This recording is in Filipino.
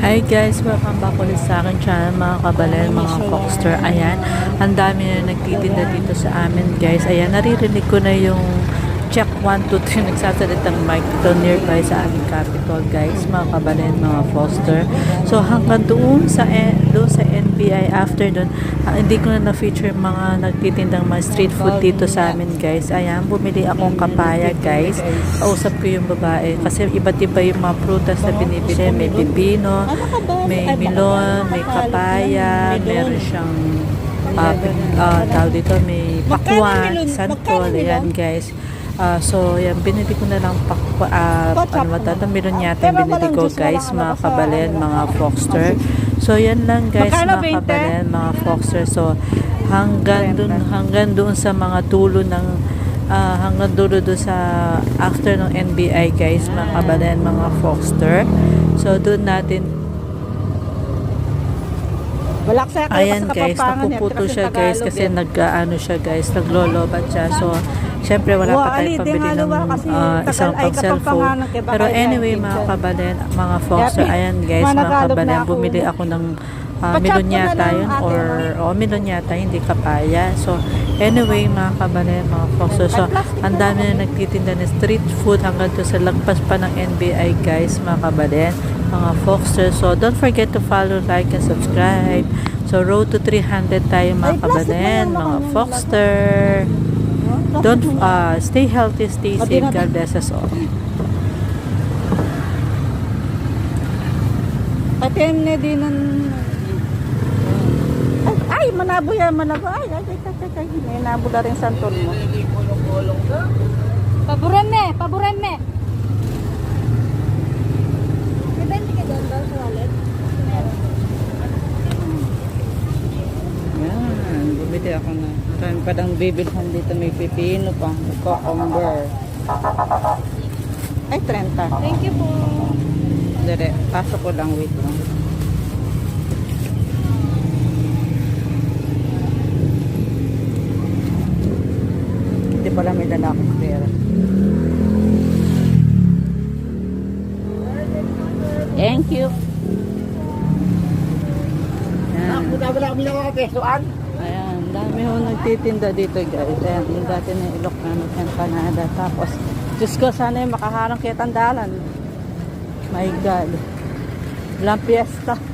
Hi guys, welcome back ulit sa akin channel mga kabalen, mga Foxter. Ayan, ang dami na nagtitinda dito sa amin guys. Ayan, naririnig ko na yung check 1, 2, 3 nagsasalitang mic dito nearby sa aming capital guys, mga kabalen, mga Foster. So hanggang doon sa, eh, doon sa NBI after doon, ah, hindi ko na na-feature mga nagtitindang mga street food dito sa amin guys. Ayan, bumili akong kapaya guys. Kausap ko yung babae kasi iba't iba yung mga prutas na binibili. May pipino, may melon, may kapaya, meron siyang uh, uh, tawag dito, may pakwan, santol, ayan guys. Ah, so, yan, binili ko na lang pakwa, uh, ano ba ito, meron yata yung binili ko guys, mga kabalen, mga foxter. So, yan lang guys, Magkano, mga 20? kabalen, mga foxter. So, hanggang dun, hanggang doon sa mga tulo ng ah, hanggang dulo doon sa after ng NBI guys, mga kabalen, mga foxter. So, doon natin Balaksa ka Ayan guys, napuputo siya guys kasi nag-ano siya guys, naglolobat siya. So, syempre wala pa tayong pabili ng ah, tagal- isang pang cellphone. Pero anyway, mga kabalen, mga Yapi, ayan guys, mga kabalen, ako. bumili ako ng uh, Pa-chat milon ko na yata lang, yun or oh, milon yata, hindi kapaya. So, anyway, mga kabalen, mga foxer. So, ang dami na nagtitinda ng street food hanggang to sa lagpas pa ng NBI guys, mga kabalen, mga foxer. So, don't forget to follow, like, and subscribe. So, road to 300 tayo mga Ay, ano, yan, mga foxter. Don't uh, stay healthy, stay safe. God bless us all. Patem na din ng... Ay, ay, manabo yan, manabo. Ay, ay, ay, ay, ay, ay, may nabo na rin santol mo. Paboran me, paboran me. May 20 ka doon daw sa wallet? Yan, bumili ako na. Marami pa dang bibilhan dito. May pipino pa. Cucumber. Ay, 30. Thank you po. Dire, pasok ko lang. Wait lang. Hindi pala may dala akong pera. Thank you. Wala kami ng mga pesoan. Ayan, dami ho nagtitinda dito guys. Ayan, yung dati na ilok na empanada. Tapos, Diyos ko, sana yung makaharang kaya tandalan. My God. Walang piyesta.